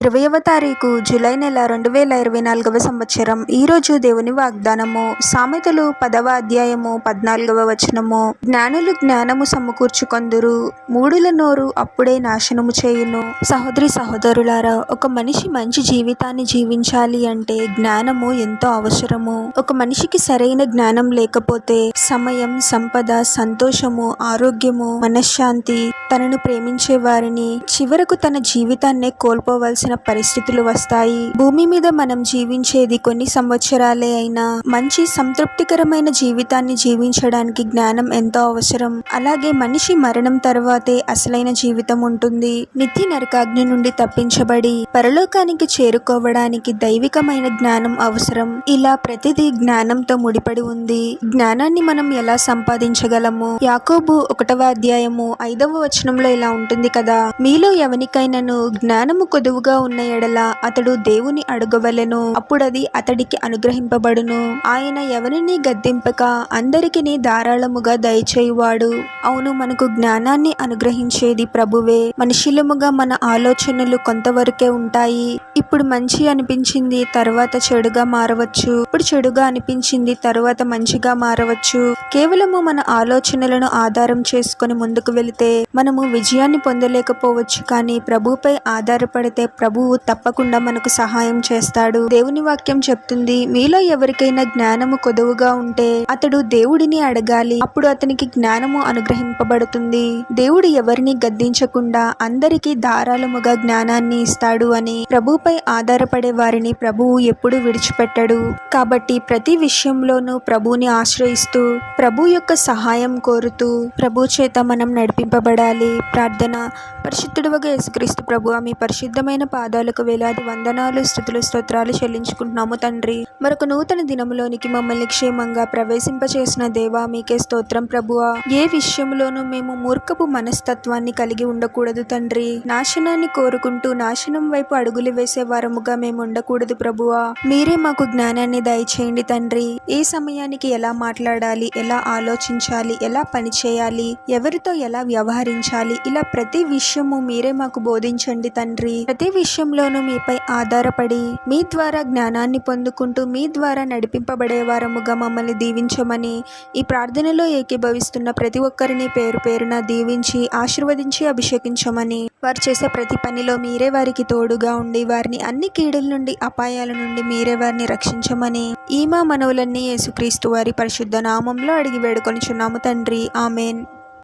ఇరవయవ తారీఖు జూలై నెల రెండు వేల ఇరవై నాలుగవ సంవత్సరం. ఈరోజు దేవుని వాగ్దానము. సామెతలు పదవ అధ్యాయము పద్నాలుగవ వచనము. జ్ఞానులు జ్ఞానము సమకూర్చుకొందురు. మూడుల నోరు అప్పుడే నాశనము చేయును. సహోదరి సహోదరులారా ఒక మనిషి మంచి జీవితాన్ని జీవించాలి అంటే జ్ఞానము ఎంతో అవసరము. ఒక మనిషికి సరైన జ్ఞానం లేకపోతే సమయం సంపద సంతోషము ఆరోగ్యము మనశ్శాంతి తనను ప్రేమించే వారిని చివరకు తన జీవితాన్నే కోల్పోవలసిన పరిస్థితులు వస్తాయి. భూమి మీద మనం జీవించేది కొన్ని సంవత్సరాలే అయినా మంచి సంతృప్తికరమైన జీవితాన్ని జీవించడానికి జ్ఞానం ఎంతో అవసరం. అలాగే మనిషి మరణం తర్వాతే అసలైన జీవితం ఉంటుంది. నిత్య నరకాగ్ని నుండి తప్పించబడి పరలోకానికి చేరుకోవడానికి దైవికమైన జ్ఞానం అవసరం. ఇలా ప్రతిదీ జ్ఞానంతో ముడిపడి ఉంది. జ్ఞానాన్ని మనం ఎలా సంపాదించగలము? యాకోబు ఒకటవ అధ్యాయము ఐదవ వచనంలో ఇలా ఉంటుంది కదా మీలో ఎవనికైనను జ్ఞానము కొదువుగా ఉన్న ఎడల అతడు దేవుని అడుగవలెను. అప్పుడది అతడికి అనుగ్రహింపబడును. ఆయన ఎవరిని గద్దింపక అందరికిని ధారాళముగా దయచేయువాడు. అవును మనకు జ్ఞానాన్ని అనుగ్రహించేది ప్రభువే. మనుషులముగా మన ఆలోచనలు కొంతవరకే ఉంటాయి. ఇప్పుడు మంచి అనిపించింది తర్వాత చెడుగా మారవచ్చు. ఇప్పుడు చెడుగా అనిపించింది తర్వాత మంచిగా మారవచ్చు. కేవలము మన ఆలోచనలను ఆధారం చేసుకొని ముందుకు వెళితే మనము విజయాన్ని పొందలేకపోవచ్చు. కానీ ప్రభుపై ఆధారపడితే ప్రభువు తప్పకుండా మనకు సహాయం చేస్తాడు. దేవుని వాక్యం చెప్తుంది మీలో ఎవరికైనా జ్ఞానము కొదువుగా ఉంటే అతడు దేవుడిని అడగాలి. అప్పుడు అతనికి జ్ఞానము అనుగ్రహింపబడుతుంది. దేవుడు ఎవరిని గద్దించకుండా అందరికీ ధారాళముగా జ్ఞానాన్ని ఇస్తాడు అని ప్రభుపై ఆధారపడే వారిని ప్రభువు ఎప్పుడు విడిచిపెట్టడు. కాబట్టి ప్రతి విషయంలోనూ ప్రభుని ఆశ్రయిస్తూ ప్రభు యొక్క సహాయం కోరుతూ ప్రభు చేత మనం నడిపింపబడాలి. ప్రార్థన. పరిశుద్ధుడువగా యేసుక్రీస్తు ప్రభు మీ పరిశుద్ధమైన పాదాలకు వేలాది వందనాలు స్థుతులు స్తోత్రాలు చెల్లించుకుంటున్నాము తండ్రి. మరొక నూతన దినములోనికి మమ్మల్ని క్షేమంగా ప్రవేశింపచేసిన దేవా మీకే స్తోత్రం ప్రభువా. ఏ విషయంలోనూ మేము మూర్ఖపు మనస్తత్వాన్ని కలిగి ఉండకూడదు తండ్రి. నాశనాన్ని కోరుకుంటూ నాశనం వైపు అడుగులు వేసే వారముగా మేము ఉండకూడదు ప్రభువా. మీరే మాకు జ్ఞానాన్ని దయచేయండి తండ్రి. ఏ సమయానికి ఎలా మాట్లాడాలి ఎలా ఆలోచించాలి ఎలా పనిచేయాలి ఎవరితో ఎలా వ్యవహరించాలి ఇలా ప్రతి విషయము మీరే మాకు బోధించండి తండ్రి. ప్రతి విషయంలోనూ మీపై ఆధారపడి మీ ద్వారా జ్ఞానాన్ని పొందుకుంటూ మీ ద్వారా నడిపింపబడే వారముగా మమ్మల్ని దీవించమని ఈ ప్రార్థనలో ఏకీభవిస్తున్న ప్రతి ఒక్కరిని పేరు పేరున దీవించి ఆశీర్వదించి అభిషేకించమని వారు చేసే ప్రతి పనిలో మీరే వారికి తోడుగా ఉండి వారిని అన్ని కీడుల నుండి అపాయాల నుండి మీరే వారిని రక్షించమని ఈ మా మనవులన్నీ యేసుక్రీస్తు వారి పరిశుద్ధ నామంలో అడిగి వేడుకొనిచున్నాము తండ్రి. ఆమెన్.